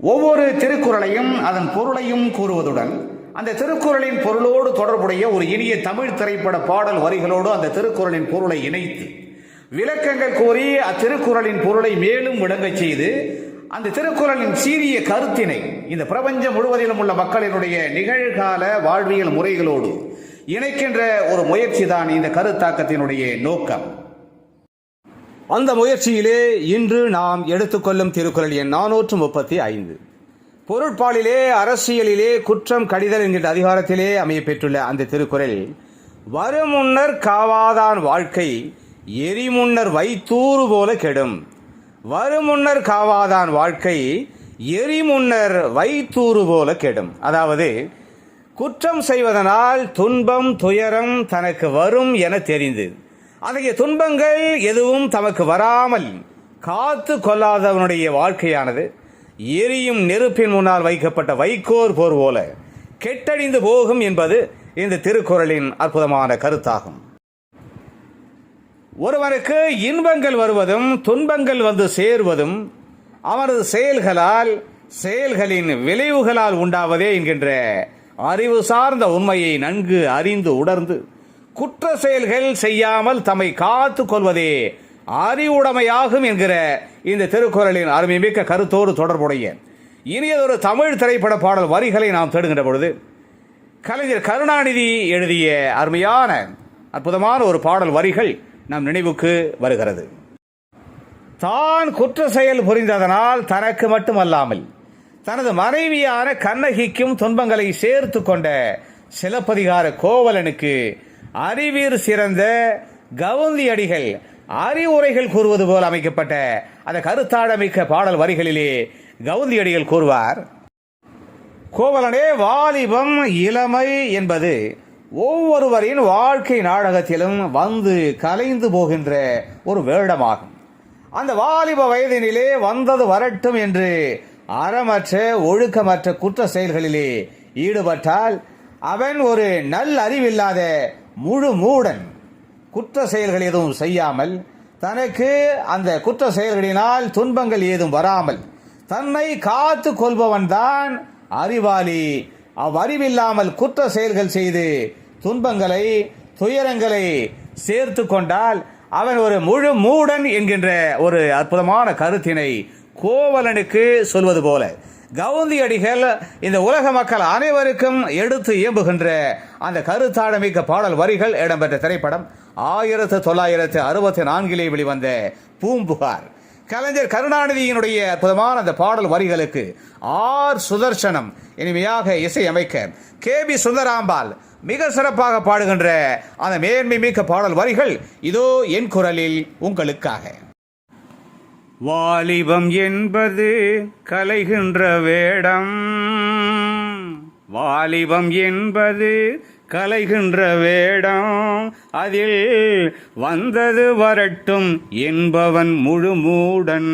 ஒவ்வொரு திருக்குறளையும் அதன் பொருளையும் கூறுவதுடன் அந்த திருக்குறளின் பொருளோடு தொடர்புடைய ஒரு இனிய தமிழ் திரைப்பட பாடல் வரிகளோடு அந்த திருக்குறளின் பொருளை இணைத்து விளக்கங்கள் கூறி அத்திருக்குறளின் பொருளை மேலும் விளங்கச் செய்து அந்த திருக்குறளின் சீரிய கருத்தினை இந்த பிரபஞ்சம் முழுவதிலும் உள்ள மக்களினுடைய நிகழ்கால வாழ்வியல் முறைகளோடு இணைக்கின்ற ஒரு முயற்சி தான் இந்த கருத்தாக்கத்தினுடைய நோக்கம். அந்த முயற்சியிலே இன்று நாம் எடுத்துக்கொள்ளும் திருக்குறள் எண் நானூற்று முப்பத்தி ஐந்து. பொருட்பாலிலே அரசியலிலே குற்றம் கடிதல் என்கின்ற அதிகாரத்திலே அமைய பெற்றுள்ள அந்த திருக்குறள் வருமுன்னர் காவாதான் வாழ்க்கை எரிமுன்னர் வைத்தூறு போல கெடும். வருமுன்னர் காவாதான் வாழ்க்கை எரிமுன்னர் வைத்தூறு போல கெடும். அதாவது குற்றம் செய்வதனால் துன்பம் துயரம் தனக்கு வரும் என தெரிந்து. அத்தகைய துன்பங்கள் எதுவும் தமக்கு வராமல் காத்து கொள்ளாதவனுடைய வாழ்க்கையானது எரியும் நெருப்பின் முன்னால் வைக்கப்பட்ட வைக்கோர் போர் போல கெட்டழிந்து போகும் என்பது இந்த திருக்குறளின் அற்புதமான கருத்தாகும். ஒருவனுக்கு இன்பங்கள் வருவதும் துன்பங்கள் வந்து சேர்வதும் அவரது செயல்களால் செயல்களின் விளைவுகளால் உண்டாவதே என்கின்ற அறிவு சார்ந்த உண்மையை நன்கு அறிந்து உணர்ந்து குற்ற செயல்கள் செய்யாமல் தம்மை காத்து கொள்வதே அறிவுடைமையாகும் என்கிற இந்த திருக்குறளின் அருமைமிக்க கருத்தோடு தொடர்புடைய இனியதொரு தமிழ் திரைப்பட பாடல் வரிகளை நாம் தேடுகின்ற பொழுது கலைஞர் கருணாநிதி எழுதிய அருமையான அற்புதமான ஒரு பாடல் வரிகள் நம் நினைவுக்கு வருகிறது. தான் குற்ற செயல் புரிந்ததனால் தனக்கு மட்டுமல்லாமல் தனது மனைவியான கண்ணகிக்கும் துன்பங்களை சேர்த்து கொண்ட சிலப்பதிகார கோவலனுக்கு அறிவீர் சிறந்த கவுந்தி அடிகள் அறிவுரைகள் கூறுவது போல் அமைக்கப்பட்ட அந்த கருத்தாடமிக்க பாடல் வரிகளிலே கவுந்தி அடிகள் கூறுவார் கோவலனே வாலிபம் இளமை என்பது ஒவ்வொருவரின் வாழ்க்கை நாடகத்திலும் வந்து கலைந்து போகின்ற ஒரு வேடமாகும். அந்த வாலிப வயதினிலே வந்தது வரட்டும் என்று அறமற்ற ஒழுக்கமற்ற குற்ற செயல்களிலே ஈடுபட்டால் அவன் ஒரு நல் அறிவில்லாத முழு மூடன். குற்ற செயல்கள் எதுவும் செய்யாமல் தனக்கு அந்த குற்ற செயல்களினால் துன்பங்கள் ஏதும் வராமல் தன்னை காத்து கொள்பவன்தான் அறிவாளி. அவ்வறிவில்லாமல் குற்ற செயல்கள் செய்து துன்பங்களை துயரங்களை சேர்த்து கொண்டால் அவன் ஒரு முழு மூடன் என்கின்ற ஒரு அற்புதமான கருத்தினை கோவலனுக்கு சொல்வது போல. கவுந்தியடிகள் இந்த உலக மக்கள் அனைவருக்கும் எடுத்து இயம்புகின்ற அந்த கருத்தாடமிக்க பாடல் வரிகள் இடம்பெற்ற திரைப்படம் ஆயிரத்து தொள்ளாயிரத்து அறுபத்தி நான்கிலே வெளிவந்த பூம்புகார். கலைஞர் கருணாநிதியினுடைய அற்புதமான அந்த பாடல் வரிகளுக்கு ஆர் சுதர்சனம் இனிமையாக இசையமைக்க கே பி சுந்தராம்பாள் மிக சிறப்பாக பாடுகின்ற அந்த மேன்மை மிக்க பாடல் வரிகள் இதோ என் குரலில் உங்களுக்காக. வாலிபம் என்பது கலைகின்ற வேடம். வாலிபம் என்பது கலைகின்ற வேடம். அதில் வந்தது வரட்டும் என்பவன் முழு மூடன்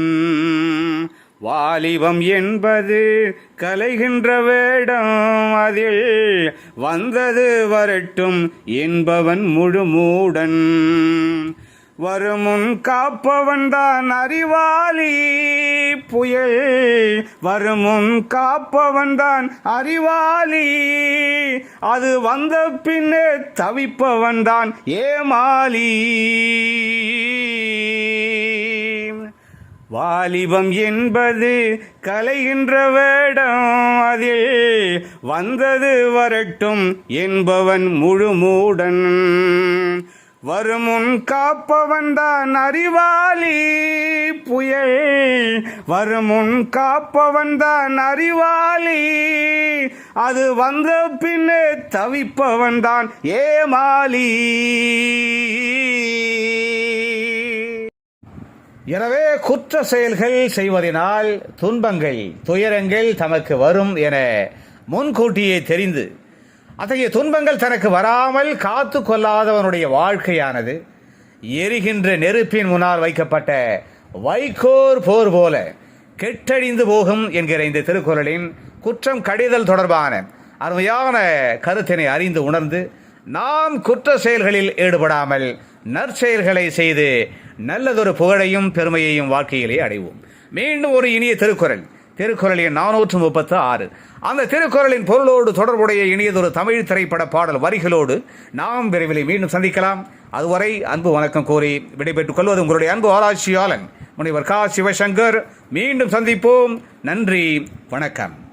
வாலிபம் என்பது கலைகின்ற வேடம். அதில் வந்தது வரட்டும் என்பவன் முழு மூடன் வருமுன் காப்பவன் தான் அறிவாளி. புயல் வருமுன் காப்பவன் தான் அறிவாளி. அது வந்த பின்னே தவிப்பவன் தான் ஏமாலி வாலிபம் என்பது கலைகின்ற வேடம். அதில் வந்தது வரட்டும் என்பவன் முழுமூடன். வருமுன் காப்பவன் தான் அறிவாளி புயல். வருமுன் காப்பவன் தான் அறிவாளி. அது வந்த பின்னே தவிப்பவன் தான் ஏமாலி எனவே குற்ற செயல்கள் செய்வதனால் துன்பங்கள் துயரங்கள் தமக்கு வரும் என முன்கூட்டியே தெரிந்து அத்தகைய துன்பங்கள் தனக்கு வராமல் காத்து கொள்ளாதவனுடைய வாழ்க்கையானது எரிகின்ற நெருப்பின் முன்னால் வைக்கப்பட்ட வைகோர் போர் போல கெட்டழிந்து போகும் என்கிற இந்த திருக்குறளின் குற்றம் கடிதல் தொடர்பான அருமையான கருத்தினை அறிந்து உணர்ந்து நாம் குற்ற செயல்களில் ஈடுபடாமல் நற்செயல்களை செய்து நல்லதொரு புகழையும் பெருமையையும் வாழ்க்கையிலே அடைவோம். மீண்டும் ஒரு இனிய திருக்குறள். திருக்குறள் எண் நானூற்று முப்பத்து ஆறு அந்த திருக்குறளின் பொருளோடு தொடர்புடைய இனியதொரு தமிழ் திரைப்பட பாடல் வரிகளோடு நாம் விரைவில் மீண்டும் சந்திக்கலாம். அதுவரை அன்பு வணக்கம் கோரி விடைபெற்றுக் கொள்வது உங்களுடைய அன்பு ஆராய்ச்சியாளன் முனைவர் கா. சிவசங்கர். மீண்டும் சந்திப்போம். நன்றி வணக்கம்.